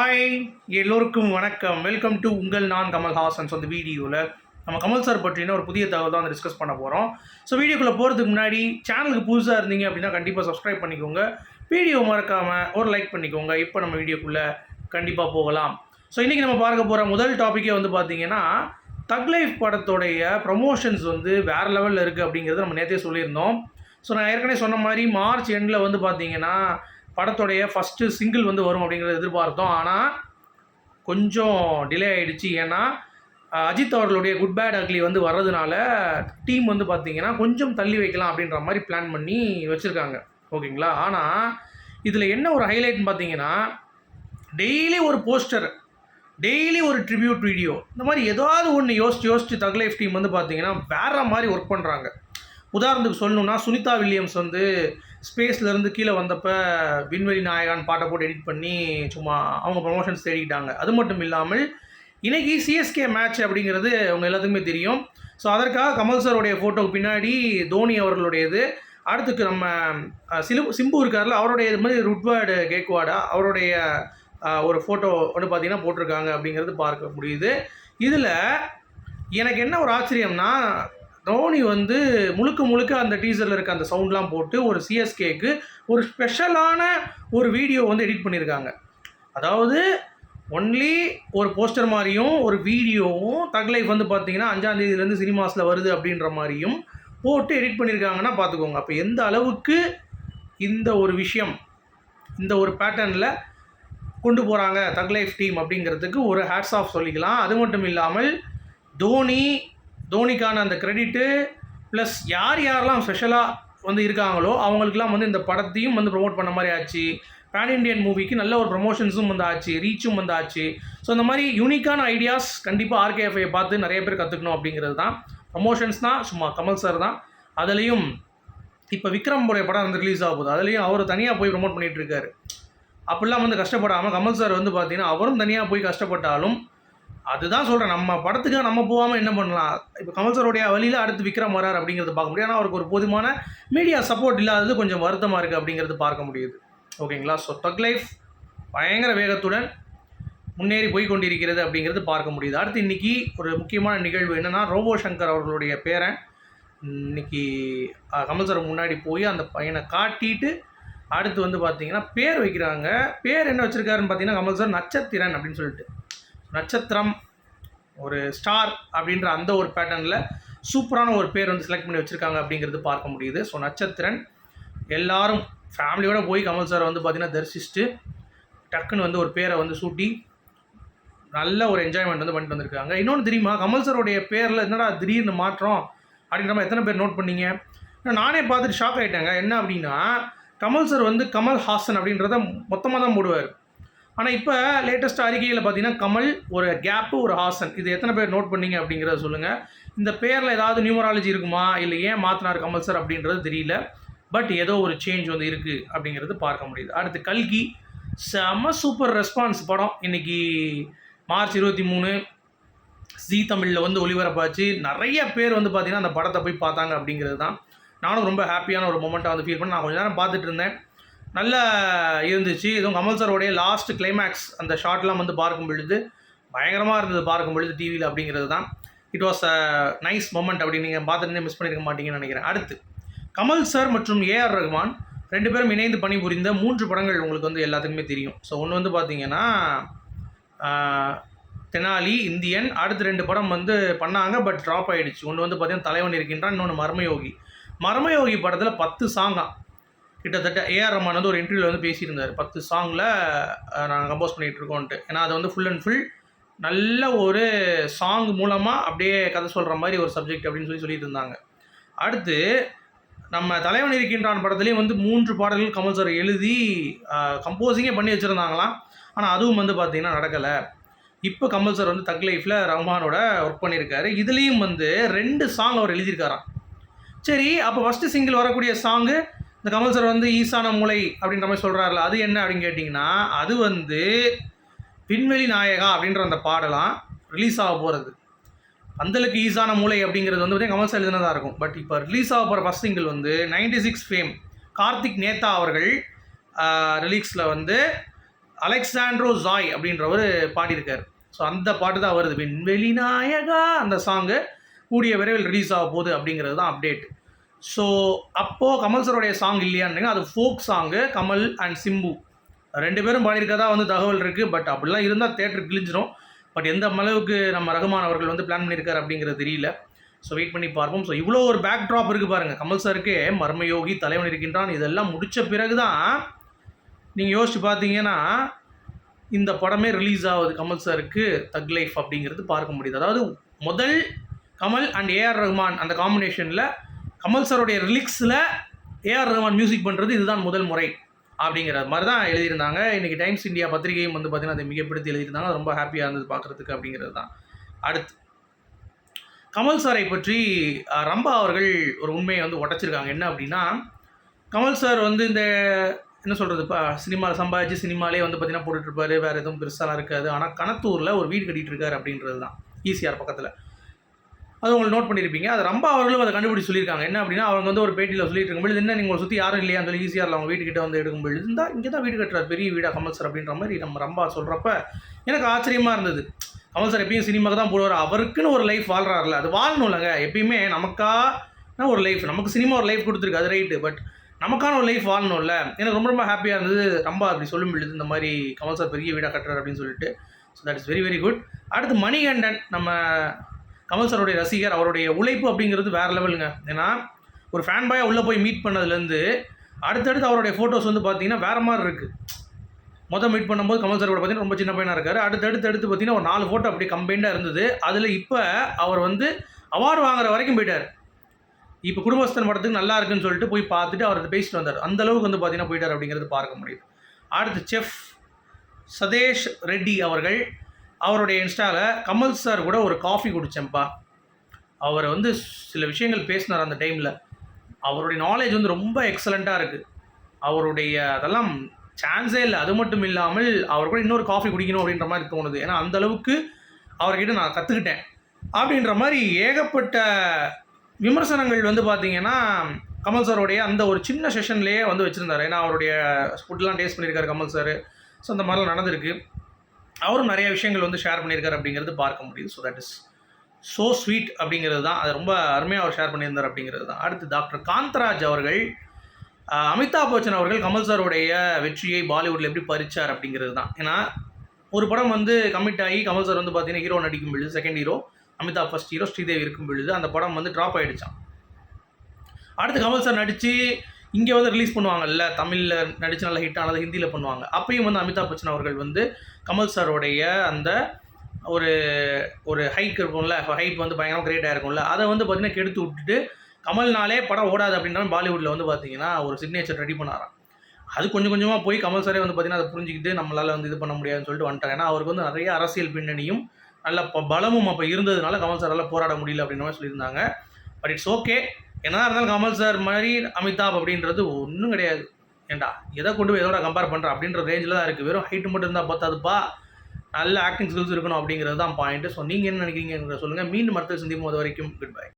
Hi எல்லோருக்கும் வணக்கம். Welcome to உங்கள் நான் கமல்ஹாசன்ஸ் அந்த வீடியோவில் நம்ம கமல் சார் பற்றின ஒரு புதிய தகவல் தான் டிஸ்கஸ் பண்ண போகிறோம் ஸோ வீடியோக்குள்ளே போகிறதுக்கு முன்னாடி சேனலுக்கு புதுசாக இருந்தீங்க அப்படின்னா கண்டிப்பாக சப்ஸ்கிரைப் பண்ணிக்கோங்க. வீடியோ மறக்காமல் ஒரு லைக் பண்ணிக்கோங்க. இப்போ நம்ம வீடியோக்குள்ளே கண்டிப்பாக போகலாம். ஸோ இன்றைக்கி நம்ம பார்க்க போகிற முதல் டாப்பிக்கே வந்து பார்த்தீங்கன்னா தக் லைஃப் படத்தோடைய ப்ரமோஷன்ஸ் வந்து வேறு லெவலில் இருக்குது அப்படிங்கிறத நம்ம நேற்றே சொல்லியிருந்தோம். ஸோ நான் ஏற்கனவே சொன்ன மாதிரி மார்ச் எண்டில் வந்து பார்த்தீங்கன்னா படத்தோடைய ஃபஸ்ட்டு சிங்கிள் வந்து வரும் அப்படிங்கிறத எதிர்பார்த்தோம். ஆனால் கொஞ்சம் டிலே ஆகிடுச்சு ஏன்னா அஜித் அவர்களுடைய குட் பேட் அக்லி வந்து வர்றதுனால டீம் வந்து பார்த்தீங்கன்னா கொஞ்சம் தள்ளி வைக்கலாம் அப்படின்ற மாதிரி பிளான் பண்ணி வச்சுருக்காங்க. ஓகேங்களா? ஆனால் இதில் என்ன ஒரு ஹைலைட்னு பார்த்தீங்கன்னா டெய்லி ஒரு போஸ்டர் டெய்லி ஒரு ட்ரிபியூட் வீடியோ இந்த மாதிரி ஏதாவது ஒன்று யோசிச்சு யோசிச்சு தக் லைஃப் டீம் வந்து பார்த்தீங்கன்னா வேற மாதிரி ஒர்க் பண்ணுறாங்க உதாரணத்துக்கு சொல்லணும்னா சுனிதா வில்லியம்ஸ் வந்து ஸ்பேஸ்லேருந்து கீழே வந்தப்போ விண்வெளி நாயகான் பாட்டை போட்டு எடிட் பண்ணி சும்மா அவங்க ப்ரொமோஷன்ஸ் தேடிக்கிட்டாங்க. அது மட்டும் இல்லாமல் இன்றைக்கி சிஎஸ்கே மேட்ச் அப்படிங்கிறது அவங்க எல்லாத்துக்குமே தெரியும். ஸோ அதற்காக கமல் சாருடைய ஃபோட்டோக்கு பின்னாடி தோனி அவர்களுடையது. அடுத்துக்கு நம்ம சிலு சிம்பு இருக்கார்ல அவருடைய இது மாதிரி ருட்வார்டு கேக்வாடா அவருடைய ஒரு ஃபோட்டோ வந்து பார்த்தீங்கன்னா போட்டிருக்காங்க அப்படிங்கிறது பார்க்க முடியுது. இதில் எனக்கு என்ன ஒரு ஆச்சரியம்னா தோனி வந்து முழுக்க முழுக்க அந்த டீசரில் இருக்க அந்த சவுண்ட்லாம் போட்டு ஒரு சிஎஸ்கேக்கு ஒரு ஸ்பெஷலான ஒரு வீடியோ வந்து எடிட் பண்ணியிருக்காங்க அதாவது ஒன்லி ஒரு போஸ்டர் மாதிரியும் ஒரு வீடியோவும் தக் லைஃப் வந்து பார்த்தீங்கன்னா அஞ்சாந்தேதியிலேருந்து சினிமாஸில் வருது அப்படின்ற மாதிரியும் போட்டு எடிட் பண்ணியிருக்காங்கன்னா பார்த்துக்கோங்க அப்போ எந்த அளவுக்கு இந்த ஒரு விஷயம் இந்த ஒரு பேட்டர்னில் கொண்டு போகிறாங்க தக் லைஃப் டீம் அப்படிங்கிறதுக்கு ஒரு ஹேட்ஸ் ஆஃப் சொல்லிக்கலாம். அது மட்டும் இல்லாமல் தோனி தோனிக்கான அந்த கிரெடிட்டு ப்ளஸ் யார் யாரெல்லாம் ஸ்பெஷலாக வந்து இருக்காங்களோ அவங்களுக்குலாம் வந்து இந்த படத்தையும் வந்து ப்ரொமோட் பண்ண மாதிரி ஆச்சு. பேன் இண்டியன் மூவிக்கு நல்ல ஒரு ப்ரொமோஷன்ஸும் வந்து ஆச்சு ரீச்சும் வந்து ஆச்சு. ஸோ இந்த மாதிரி யூனிக்கான ஐடியாஸ் கண்டிப்பாக ஆர்கேஎஃப்ஐ பார்த்து நிறைய பேர் கற்றுக்கணும் அப்படிங்கிறது தான். ப்ரொமோஷன்ஸ் தான் சும்மா கமல் சார் தான். அதுலேயும் இப்போ விக்ரம் உடைய படம் வந்து ரிலீஸ் ஆக போகுது. அதுலேயும் அவர் தனியாக போய் ப்ரொமோட் பண்ணிகிட்டு இருக்காரு. அப்படிலாம் வந்து கஷ்டப்படாமல் கமல் சார் வந்து பார்த்தீங்கன்னா அவரும் தனியாக போய் கஷ்டப்பட்டாலும் அதுதான் சொல்கிறேன் நம்ம படத்துக்காக நம்ம போகாமல் என்ன பண்ணலாம்? இப்போ கமல் சாருடைய வழியில் அடுத்து விக்ரம் வரார் அப்படிங்கிறது பார்க்க முடியும். ஆனால் அவருக்கு ஒரு போதுமான மீடியா சப்போர்ட் இல்லாதது கொஞ்சம் வருத்தமாக இருக்குது அப்படிங்கிறது பார்க்க முடியுது. ஓகேங்களா? ஸோ டக் லைஃப் பயங்கர வேகத்துடன் முன்னேறி போய் கொண்டிருக்கிறது அப்படிங்கிறது பார்க்க முடியுது. அடுத்து இன்றைக்கி ஒரு முக்கியமான நிகழ்வு என்னென்னா ரோபோ சங்கர் அவர்களுடைய பேரன். இன்னைக்கு கமல் சார் முன்னாடி போய் அந்த பையனை காட்டிட்டு அடுத்து வந்து பார்த்திங்கன்னா பேர் வைக்கிறாங்க. பேர் என்ன வச்சுருக்காருன்னு பார்த்தீங்கன்னா கமல் சார் நட்சத்திரன் அப்படின்னு சொல்லிட்டு. நட்சத்திரம் ஒரு ஸ்டார் அப்படின்ற அந்த ஒரு பேட்டர்னில் சூப்பரான ஒரு பேர் வந்து செலக்ட் பண்ணி வச்சுருக்காங்க அப்படிங்கிறது பார்க்க முடியுது. ஸோ நட்சத்திரன் எல்லாரும் ஃபேமிலியோடு போய் கமல் சார் வந்து பார்த்தீங்கன்னா தரிசிச்சுட்டு டக்குன்னு வந்து ஒரு பேரை வந்து சூட்டி நல்ல ஒரு என்ஜாய்மெண்ட் வந்து பண்ணிட்டு வந்திருக்காங்க. இன்னொன்று தெரியுமா? கமல் சாருடைய பேரில் என்னடா திடீர்னு மாற்றம் அப்படின்ற மாதிரி எத்தனை பேர் நோட் பண்ணீங்க? நானே பார்த்துட்டு ஷாக் ஆகிட்டேங்க என்ன அப்படின்னா கமல் சார் வந்து கமல் ஹாசன் அப்படின்றத மொத்தமாக தான் போடுவார். ஆனால் இப்போ லேட்டஸ்ட் அறிக்கையில் பார்த்தீங்கன்னா கமல் ஒரு கேப்பு ஒரு ஹாசன். இது எத்தனை பேர் நோட் பண்ணீங்க அப்படிங்கிறத சொல்லுங்கள் இந்த பேரில் ஏதாவது நியூமராலஜி இருக்குமா? இல்லை ஏன் மாற்றினார் கமல் சார் அப்படின்றது தெரியல. பட் ஏதோ ஒரு சேஞ்ச் வந்து இருக்குது அப்படிங்கிறது பார்க்க முடியுது. அடுத்து கல்கி செம சூப்பர் ரெஸ்பான்ஸ் படம். இன்னைக்கு மார்ச் இருபத்தி மூணு ஜி தமிழில் வந்து ஒளிபரப்பாச்சு. நிறைய பேர் வந்து பார்த்திங்கன்னா அந்த படத்தை போய் பார்த்தாங்க அப்படிங்கிறது தான். நானும் ரொம்ப ஹாப்பியான ஒரு மொமெண்ட்டை வந்து ஃபீல் பண்ணி நான் கொஞ்ச நேரம் பார்த்துட்டு இருந்தேன். நல்லா இருந்துச்சு. இதுவும் கமல் சாரோடைய லாஸ்ட் கிளைமேக்ஸ் அந்த ஷார்ட்லாம் வந்து பார்க்கும் பொழுது பயங்கரமாக இருந்தது பார்க்கும் பொழுது டிவியில் அப்படிங்கிறது தான். It was a nice moment அப்படி நீங்கள் பார்த்துருந்தே மிஸ் பண்ணியிருக்க மாட்டீங்கன்னு நினைக்கிறேன். அடுத்து கமல் சார் மற்றும் ஏஆர் ரஹ்மான் ரெண்டு பேரும் இணைந்து பணிபுரிந்த மூன்று படங்கள் உங்களுக்கு வந்து எல்லாத்துக்குமே தெரியும். ஸோ ஒன்று வந்து பார்த்தீங்கன்னா தெனாலி இந்தியன் அடுத்து ரெண்டு படம் வந்து பண்ணாங்க பட் ட்ராப் ஆகிடுச்சு ஒன்று வந்து பார்த்தீங்கன்னா தலைவன் இருக்கின்றான் இன்னொன்று மர்மயோகி. மர்மயோகி படத்தில் பத்து சாங்காக கிட்டத்தட்ட ஏஆர் ரமான் வந்து ஒரு இன்டர்வியூவில் வந்து பேசியிருந்தார். பத்து சாங்கில் நாங்கள் கம்போஸ் பண்ணிகிட்டு இருக்கோன்ட்டு. ஏன்னா அது வந்து ஃபுல் அண்ட் ஃபுல் நல்ல ஒரு சாங் மூலமாக அப்படியே கதை சொல்கிற மாதிரி ஒரு சப்ஜெக்ட் அப்படின்னு சொல்லி சொல்லிட்டு இருந்தாங்க அடுத்து நம்ம தலைவன் இருக்கின்றான் படத்துலேயும் வந்து மூன்று பாடல்கள் கமல் சார் எழுதி கம்போசிங்கே பண்ணி வச்சுருந்தாங்களாம். ஆனால் அதுவும் வந்து பார்த்திங்கன்னா நடக்கலை. இப்போ கமல் சார் வந்து தக் லைஃப்பில் ரஹ்மானோட ஒர்க் பண்ணியிருக்காரு இதுலேயும் வந்து ரெண்டு சாங் அவர் எழுதியிருக்காராம். சரி அப்போ ஃபஸ்ட்டு சிங்கிள் வரக்கூடிய சாங்கு இந்த கமல் சார் வந்து ஈசான மூளை அப்படின்ற மாதிரி சொல்கிறாருல அது என்ன அப்படின்னு கேட்டிங்கன்னா அது வந்து விண்வெளி நாயகா அப்படின்ற அந்த பாடலாம் ரிலீஸ் ஆக போகிறது பந்தலுக்கு ஈசான மூளை அப்படிங்கிறது வந்து பார்த்தீங்கன்னா கமல் சார் எழுதினதாக இருக்கும். பட் இப்போ ரிலீஸ் ஆக போகிற ஃபஸ்ட் சிங்கிள் வந்து 96 சிக்ஸ் ஃபேம் கார்த்திக் நேதா அவர்கள் ரிலீக்ஸில் வந்து அலெக்சாண்ட்ரோ ஜாய் அப்படின்றவர் பாடியிருக்கார். ஸோ அந்த பாட்டு தான் வருது. விண்வெளி நாயகா அந்த சாங்கு கூடிய விரைவில் ரிலீஸ் ஆக போகுது அப்படிங்கிறது தான் அப்டேட் ஸோ அப்போது கமல் சருடைய சாங் இல்லையான்னு அது folk song Kamal and Simbu. ரெண்டு பேரும் பாடியிருக்கதா வந்து தகவல் இருக்குது பட் அப்படிலாம் இருந்தால் தேட்டர் கிழிஞ்சிரும். பட் எந்த அளவுக்கு நம்ம ரகுமான் அவர்கள் வந்து பிளான் பண்ணியிருக்காரு அப்படிங்கிறது தெரியல. ஸோ வெயிட் பண்ணி பார்ப்போம். ஸோ இவ்வளோ ஒரு பேக் ட்ராப் இருக்குது பாருங்கள் கமல் சாருக்கு மர்மயோகி தலைவன் இருக்கின்றான். இதெல்லாம் முடித்த பிறகு தான் நீங்கள் யோசிச்சு பார்த்தீங்கன்னா இந்த படமே ரிலீஸ் ஆகுது கமல் சாருக்கு தக் லைஃப் அப்படிங்கிறது பார்க்க முடியுது. அதாவது முதல் கமல் அண்ட் ஏஆர் ரஹ்மான் அந்த காம்பினேஷனில் கமல் சாரோடைய ரிலிக்ஸில் ஏஆர் ரஹ்மான் மியூசிக் பண்ணுறது இதுதான் முதல் முறை அப்படிங்கிற மாதிரி தான் எழுதியிருந்தாங்க. இன்றைக்கி டைம்ஸ் இந்தியா பத்திரிகையும் வந்து பார்த்திங்கன்னா அதை மிகப்படுத்தி எழுதியிருந்தாங்க. ரொம்ப ஹாப்பியாக இருந்தது பார்க்குறதுக்கு அப்படிங்கிறது தான். அடுத்து கமல் சாரை பற்றி ரம்பா அவர்கள் ஒரு உண்மையை வந்து உடச்சிருக்காங்க. என்ன அப்படின்னா கமல் சார் வந்து இந்த என்ன சொல்கிறது இப்போ சினிமாவில் சம்பாதிச்சு சினிமாலே வந்து பார்த்திங்கன்னா போட்டுட்ருப்பாரு வேறு எதுவும் பெருசாலாம் இருக்காது. ஆனால் கணத்தூரில் ஒரு வீடு கட்டிகிட்டு இருக்காரு அப்படின்றது தான். ஈசிஆர் பக்கத்தில். அது உங்களுக்கு நோட் பண்ணியிருப்பீங்க. அது ரொம்ப அவர்களும் அதை கண்டுபிடிச்சி சொல்லியிருக்காங்க. என்ன அப்படின்னா அவங்க வந்து ஒரு பேட்டியில் சொல்லிட்டு இருக்கும்போது என்ன நீங்கள் சுற்றி யாரும் இல்லையான்னு சொல்லி ஈஸியாக அவங்க வீட்டுக்கிட்ட வந்து எடுக்கும்போது இருந்தால் இங்கே தான் வீடு கட்டுறாரு. பெரிய வீடாக கமல் சார் அப்படின்ற மாதிரி நம்ம ரொம்ப சொல்கிறப்ப எனக்கு ஆச்சரியமாக இருந்தது. கமல் சார் எப்பயும் சினிமாக்கு தான் போடுவார். அவருக்குன்னு ஒரு லைஃப் வாழ்கிறாருல அது வாழணும்லங்க. எப்பயுமே நமக்கா ஒரு லைஃப் நமக்கு சினிமா ஒரு லைஃப் கொடுத்துருக்கு. அது ரைட்டு பட் நமக்கான ஒரு லைஃப் வாழணும்ல. எனக்கு ரொம்ப ரொம்ப ஹாப்பியாக இருந்தது. ரொம்ப அப்படி சொல்லும் பொழுது இந்த மாதிரி கமல் சார் பெரிய வீடாக கட்டுறாரு அப்படின்னு சொல்லிட்டு. So that is very very good அடுத்து மணிகண்டன். நம்ம கமல் சாருடைய ரசிகர் அவருடைய உழைப்பு அப்படிங்கிறது வேறு லெவலுங்க. ஏன்னா ஒரு ஃபேன் பாயாக உள்ளே போய் மீட் பண்ணதுலேருந்து அடுத்தடுத்து அவருடைய ஃபோட்டோஸ் வந்து பார்த்தீங்கன்னா வேறு மாதிரி இருக்குது மொதல் மீட் பண்ணும்போது கமல் சார் கூட பார்த்தீங்கன்னா ரொம்ப சின்ன பையனாக இருக்கார். அடுத்தடுத்து எடுத்து பார்த்தீங்கன்னா ஒரு நாலு ஃபோட்டோ அப்படி கம்பைண்டாக இருந்தது. அதில் இப்போ அவர் வந்து அவார்டு வாங்குற வரைக்கும் போயிட்டார். இப்போ குடும்பஸ்தன் படத்துக்கு நல்லா இருக்குன்னு சொல்லிட்டு போய் பார்த்துட்டு அவர் பேசிட்டு வந்தார். அந்த அளவுக்கு வந்து பார்த்தீங்கன்னா போயிட்டார் அப்படிங்கிறது பார்க்க முடியுது. அடுத்து செஃப் சதேஷ் ரெட்டி அவர்கள் அவருடைய இன்ஸ்டாவில் கமல் சார் கூட ஒரு காஃபி குடித்தேன்ப்பா அவர் வந்து சில விஷயங்கள் பேசினார் அந்த டைமில் அவருடைய நாலேஜ் வந்து ரொம்ப எக்ஸலண்ட்டாக இருக்குது அவருடைய அதெல்லாம் சான்ஸே இல்லை. அது மட்டும் இல்லாமல் அவர் கூட இன்னொரு காஃபி குடிக்கணும் அப்படின்ற மாதிரி தோணுது. ஏன்னா அந்த அளவுக்கு அவர்கிட்ட நான் கற்றுக்கிட்டேன் அப்படின்ற மாதிரி ஏகப்பட்ட விமர்சனங்கள் வந்து பார்த்திங்கன்னா கமல் சாருடைய அந்த ஒரு சின்ன செஷன்லேயே வந்து வச்சுருந்தார். ஏன்னா அவருடைய ஃபுட்லாம் டேஸ்ட் பண்ணியிருக்காரு கமல் சார் ஸோ அந்த மாதிரிலாம் நடந்திருக்கு. அவரும் நிறைய விஷயங்கள் வந்து ஷேர் பண்ணியிருக்காரு அப்படிங்கிறது பார்க்க முடியுது. So that is so sweet அப்படிங்கிறது தான். அது ரொம்ப அருமையாக அவர் ஷேர் பண்ணியிருந்தார் அப்படிங்கிறது தான். அடுத்து டாக்டர் காந்தராஜ் அவர்கள் அமிதாப் பச்சன் அவர்கள் கமல் சாருடைய வெற்றியை பாலிவுட்டில் எப்படி பறிச்சார் அப்படிங்கிறது தான். ஏன்னா ஒரு படம் வந்து கமிட் ஆகி கமல் சார் வந்து பார்த்தீங்கன்னா ஹீரோ நடிக்கும் பொழுது second hero Amitabh first hero Sridevi இருக்கும் பொழுது அந்த படம் வந்து ட்ராப் ஆகிடுச்சான் அடுத்து கமல் சார் நடித்து இங்கே வந்து ரிலீஸ் பண்ணுவாங்கல்ல தமிழில் நடித்து நல்ல ஹிட் ஆனது ஹிந்தியில் பண்ணுவாங்க. அப்பயும் வந்து அமிதாப் பச்சன் அவர்கள் வந்து கமல் சாரோடைய அந்த ஒரு ஒரு ஹைக் இருக்கும்ல ஹைப் வந்து பயங்கரமாக கிரியேட் இருக்கும்ல அதை வந்து பார்த்தீங்கன்னா கெடுத்து விட்டுட்டு கமல்னாலே படம் ஓடாது அப்படின்ற பாலிவுட்டில் வந்து பார்த்தீங்கன்னா ஒரு சிக்னேச்சர் ரெடி பண்ணாராம். அது கொஞ்சம் கொஞ்சமாக போய் கமல் சாரே வந்து பார்த்தீங்கன்னா அதை புரிஞ்சுக்கிட்டு நம்மளால் வந்து இது பண்ண முடியாதுன்னு சொல்லிட்டு வந்துட்டார். ஏன்னா அவருக்கு வந்து நிறைய அரசியல் பின்னணியும் நல்ல ப- பலமும் அப்போ இருந்ததுனால கமல் சாரால் போராட முடியல அப்படின்ற மாதிரி சொல்லியிருந்தாங்க. பட் இட்ஸ் ஓகே என்ன இருந்தாலும் கமல் சார் மாதிரி அமிதாப் அப்படின்றது ஒன்றும் கிடையாது. ஏன்டா எதை கொண்டு போய் எதோட கம்பேர் பண்ணுற அப்படின்ற ரேஞ்சில் தான் இருக்குது வெறும் ஹைட்டு மட்டும் இருந்தால் பார்த்தாதுப்பா நல்ல ஆக்டிங் ஸ்கில்ஸ் இருக்கணும் அப்படிங்கிறது தான் பாயிண்ட்டு ஸோ நீங்கள் என்ன நினைக்கிறீங்க சொல்லுங்கள் மீண்டும் மருத்துவ சந்திக்கும் அது வரைக்கும் குட் பை